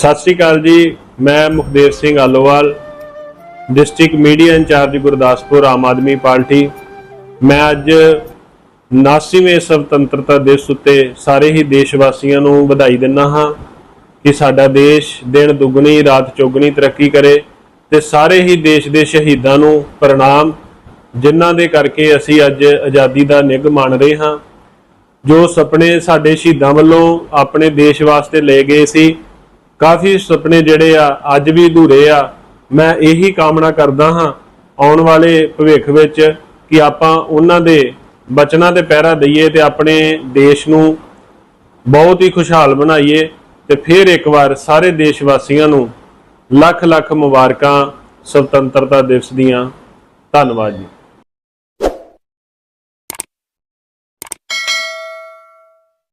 ਸਤਿ ਸ੍ਰੀ ਅਕਾਲ ਜੀ, ਮੈਂ Mukhdev Singh Alowal, district media incharge Gurdaspur, Aam Aadmi party. ਮੈਂ ਅੱਜ 79ਵੇਂ ਸੁਤੰਤਰਤਾ ਦਿਵਸ ਉੱਤੇ ਸਾਰੇ ਹੀ ਦੇਸ਼ ਵਾਸੀਆਂ ਨੂੰ ਵਧਾਈ ਦਿੰਦਾ ਹਾਂ ਕਿ ਸਾਡਾ ਦੇਸ਼ ਦਿਨ ਦੁੱਗਣੀ, ਰਾਤ ਚੌਗਣੀ ਤਰੱਕੀ ਕਰੇ ਤੇ ਸਾਰੇ ਹੀ ਦੇਸ਼ ਦੇ ਸ਼ਹੀਦਾਂ ਨੂੰ ਪ੍ਰਣਾਮ, ਜਿਨ੍ਹਾਂ ਦੇ ਕਰਕੇ ਅਸੀਂ ਅੱਜ ਆਜ਼ਾਦੀ ਦਾ ਨਿੱਘ ਮਾਣ ਰਹੇ ਹਾਂ। ਜੋ ਸੁਪਨੇ ਸਾਡੇ ਸ਼ਹੀਦਾਂ ਵੱਲੋਂ ਆਪਣੇ ਦੇਸ਼ ਵਾਸਤੇ ਲਏ ਗਏ ਸੀ ਕਾਫੀ ਸੁਪਨੇ ਜਿਹੜੇ ਆ, ਅੱਜ ਵੀ ਅਧੂਰੇ ਆ। ਮੈਂ ਇਹੀ ਕਾਮਨਾ ਕਰਦਾ ਹਾਂ ਆਉਣ ਵਾਲੇ ਭਵਿੱਖ ਵਿੱਚ ਕਿ ਆਪਾਂ ਉਹਨਾਂ ਦੇ ਬਚਨਾਂ ਤੇ ਪਹਿਰਾ ਦਈਏ ਤੇ ਆਪਣੇ ਦੇਸ਼ ਨੂੰ ਬਹੁਤ ਹੀ ਖੁਸ਼ਹਾਲ ਬਣਾਈਏ ਤੇ ਫਿਰ ਇੱਕ ਵਾਰ ਸਾਰੇ ਦੇਸ਼ ਵਾਸੀਆਂ ਨੂੰ ਲੱਖ ਲੱਖ ਮੁਬਾਰਕਾਂ ਸੁਤੰਤਰਤਾ ਦਿਵਸ ਦੀਆਂ। ਧੰਨਵਾਦ ਜੀ।